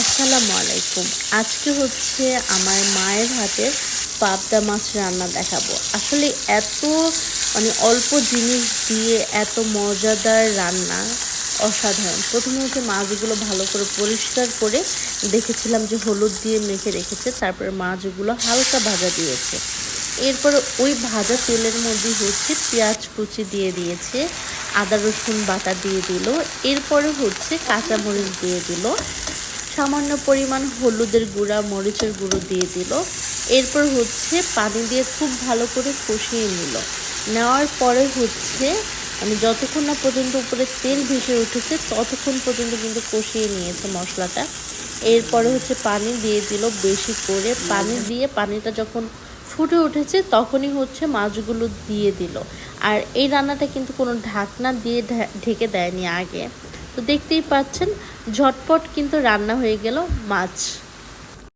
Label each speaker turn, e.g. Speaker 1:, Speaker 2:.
Speaker 1: আসসালামু আলাইকুম। আজকে হচ্ছে আমার মায়ের হাতের পাবদা মাছ রান্না দেখাবো। আসলে এত মানে অল্প জিনিস দিয়ে এত মজাদার রান্না অসাধারণ। প্রথমে হচ্ছে মাছগুলো ভালো করে পরিষ্কার করে দেখেছিলাম যে হলুদ দিয়ে মেখে রেখেছে, তারপরে মাছগুলো হালকা ভাজা দিয়েছে। এরপরে ওই ভাজা তেলের মধ্যে হচ্ছে পেঁয়াজ কুচি দিয়ে দিয়েছে, আদা রসুন বাটা দিয়ে দিল, এরপরে হচ্ছে কাঁচামরিচ দিয়ে দিল সামান্য পরিমাণ হলুদের গুঁড়া মরিচের গুঁড়ো দিয়ে দিল। এরপর হচ্ছে পানি দিয়ে খুব ভালো করে কষিয়ে নিল। নেওয়ার পরে হচ্ছে মানে যতক্ষণ না পর্যন্ত উপরে তেল ভেসে উঠেছে ততক্ষণ পর্যন্ত কিন্তু কষিয়ে নিয়েছে মশলাটা। এরপরে হচ্ছে পানি দিয়ে দিল বেশি করে। পানি দিয়ে পানিটা যখন ফুটে উঠেছে তখনই হচ্ছে মাছগুলো দিয়ে দিল। আর এই রান্নাটা কিন্তু কোনো ঢাকনা দিয়ে ঢেকে দেয়নি আগে। তো দেখতেই পাচ্ছেন ঝটপট কিন্তু রান্না হয়ে গেল মাছ।